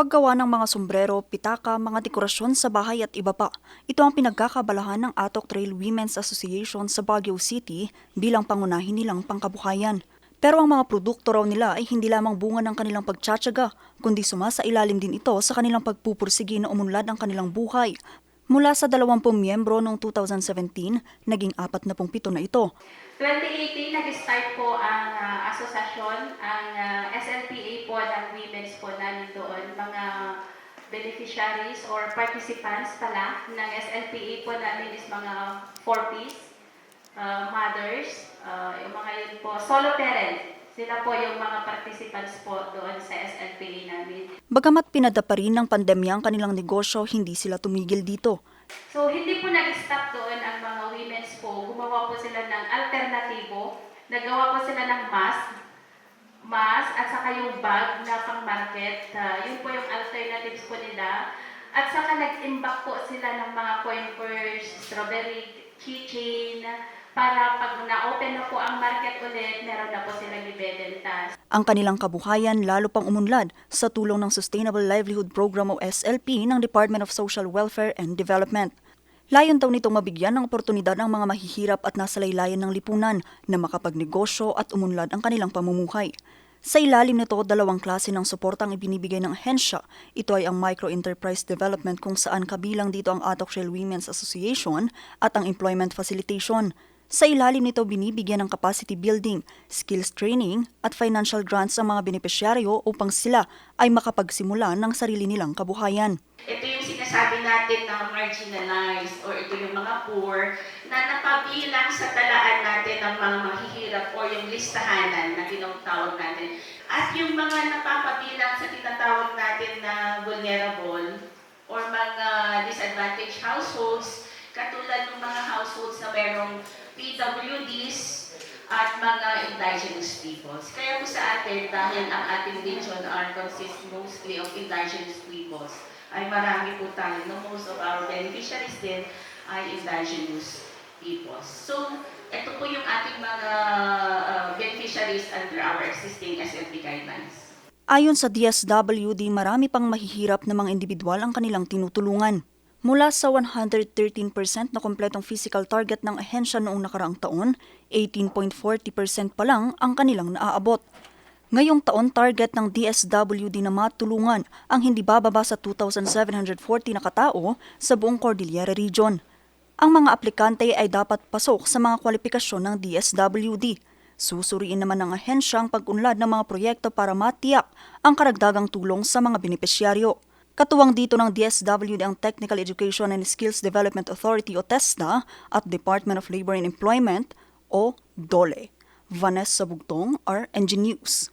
paggawa ng mga sombrero, pitaka, mga dekorasyon sa bahay at iba pa. Ito ang pinagkakabalahan ng Atok Trail Women's Association sa Baguio City bilang pangunahin nilang pangkabuhayan. Pero ang mga produkto raw nila ay hindi lamang bunga ng kanilang pagtsatsaga, kundi sumasa ilalim din ito sa kanilang pagpupursige na umunlad ang kanilang buhay. Mula sa 20 miyembro noong 2017, naging 47 na ito. 2018, nag-start po ang ah, asosasyon, ang ah, SLPA po ng women's po namin doon, mga beneficiaries or participants pala ng SLPA po namin is mga 4Ps, ah, mothers, ah, yung mga yun po, solo parent. Sila po yung mga participants po doon sa SLPA namin. Bagamat pinada pa rin ng pandemya ang kanilang negosyo, hindi sila tumigil dito. So, hindi po nag-stop doon ang mga women's po. Gumawa po sila ng alternatibo. Nagawa po sila ng mask, mask at saka yung bag na pang-market. Ah, yun po yung alternatives po nila. At saka nag-imbak po sila ng mga coin purse, strawberry keychain, para pag na-open na po ang market ulit, meron na po silang ibebenta. Ang kanilang kabuhayan lalo pang umunlad sa tulong ng Sustainable Livelihood Program o SLP ng Department of Social Welfare and Development. Layon daw nitong mabigyan ng oportunidad ng mga mahihirap at nasa laylayan ng lipunan na makapagnegosyo at umunlad ang kanilang pamumuhay. Sa ilalim nito, dalawang klase ng suportang ibinibigay ng ahensya. Ito ay ang Micro-Enterprise Development kung saan kabilang dito ang Atok Shell Women's Association at ang Employment Facilitation. Sa ilalim nito, binibigyan ng capacity building, skills training at financial grants ang mga benepisyaryo upang sila ay makapagsimula ng sarili nilang kabuhayan. Ito yung sinasabi natin na marginalized or ito yung mga poor na napabilang sa talaan natin ng mga mahihirap or yung listahanan na tinatawag natin. At yung mga napapabilang sa tinatawag natin na vulnerable or mga disadvantaged households, katulad ng mga households na merong PWDs at mga indigenous peoples. Kaya po sa atin, dahil ang ating region are consists mostly of indigenous peoples, ay marami po tayo, no, most of our beneficiaries din ay indigenous peoples. So, ito po yung ating mga uh, beneficiaries under our existing SFP guidelines. Ayon sa DSWD, marami pang mahihirap na mga individual ang kanilang tinutulungan. Mula sa 113% na kompletong physical target ng ahensya noong nakaraang taon, 18.40% pa lang ang kanilang naaabot. Ngayong taon, target ng DSWD na matulungan ang hindi bababa sa 2,740 na katao sa buong Cordillera Region. Ang mga aplikante ay dapat pasok sa mga kwalifikasyon ng DSWD. Susuriin naman ng ahensya ang pag-unlad ng mga proyekto para matiyak ang karagdagang tulong sa mga benepisyaryo. Katuwang dito ng DSWD ang Technical Education and Skills Development Authority o TESDA at Department of Labor and Employment o DOLE. Vanessa Bugtong, RNG News.